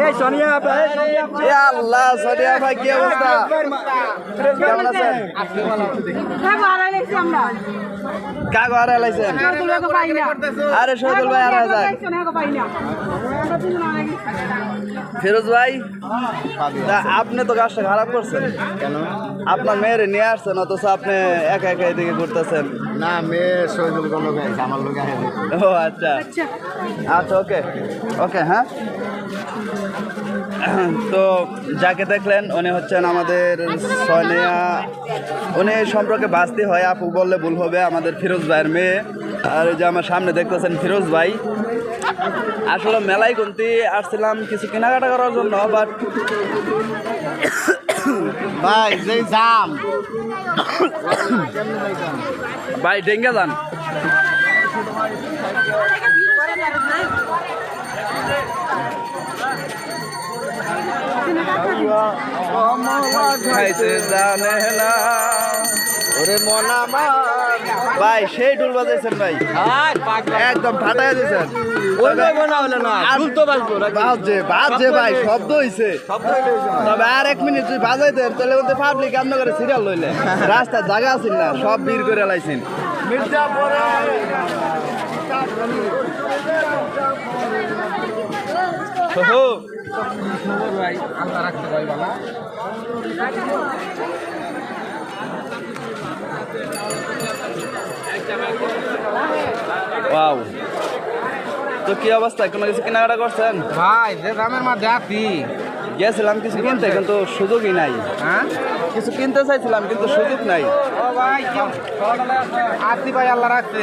এই সোনিয়া এ আল্লাহ সোনিয়া ভাই কি অবস্থা? কেমন আছেন কাগো আর শহীদুল ভাই আর যায় ফিরোজ ভাই তা আপনি তো গাছটা খারাপ করছেন। কেন? আপনার মেয়ের নিয়ে আসছেন অথচ আপনি একা একা এদিকে ঘুরতেছেন। না মেয়ে শহীদুল কোনো আমার লোক ও আচ্ছা। আচ্ছা ওকে। ওকে হ্যাঁ। তো যাকে দেখলেন উনি হচ্ছেন আমাদের সোনিয়া। উনি সম্পর্কে বাঁচতে হয় আপু বললে ভুল হবে আমাদের ফিরোজ ভাইয়ের মেয়ে। আর যে আমার সামনে দেখতেছেন ফিরোজ ভাই। আসলে মেলায় গুনতি আসছিলাম কিছু কেনাকাটা করার জন্য বাট ভাই যেই জাম ভাই ডেঙ্গে যান জানে না। ওরে মন আমার ভাই সেই বাজাইছেন ভাই। একদম ফাটাই দিয়েছেন। ভাই শব্দ হইছে। তবে আর এক মিনিট তুই বাজাই দেন তাহলে বলতে পাবলিক আপনার করে সিরিয়াল লইলে। রাস্তায় জায়গা আছেন না সব বীর করে লাইছেন। ওহো। ওয়াও তো কি অবস্থা? কোনো কিছু কেনাকাটা করছেন? ভাই যে দামের মধ্যে আছি গেছিলাম কিছু কিনতে? কিন্তু সুযোগই নাই। হ্যাঁ? কিছু কিনতে চাইছিলাম কিন্তু সুযোগ নাই। ও ভাই আছি ভাই আল্লাহ রাখছে।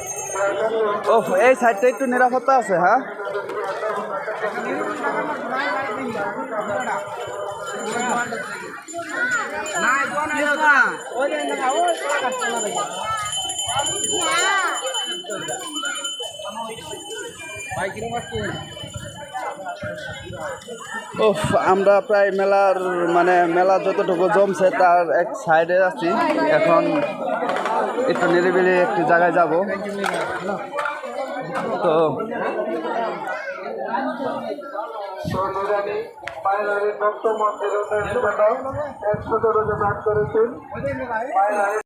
ওহ এই সাইডটা একটু নিরাপত্তা আছে হ্যাঁ ওফ, আমরা প্রায় মেলার মানে মেলা যতটুকু জমছে তার এক সাইডে আছি। এখন একটু নিরিবিলি একটি জায়গায় যাব। তো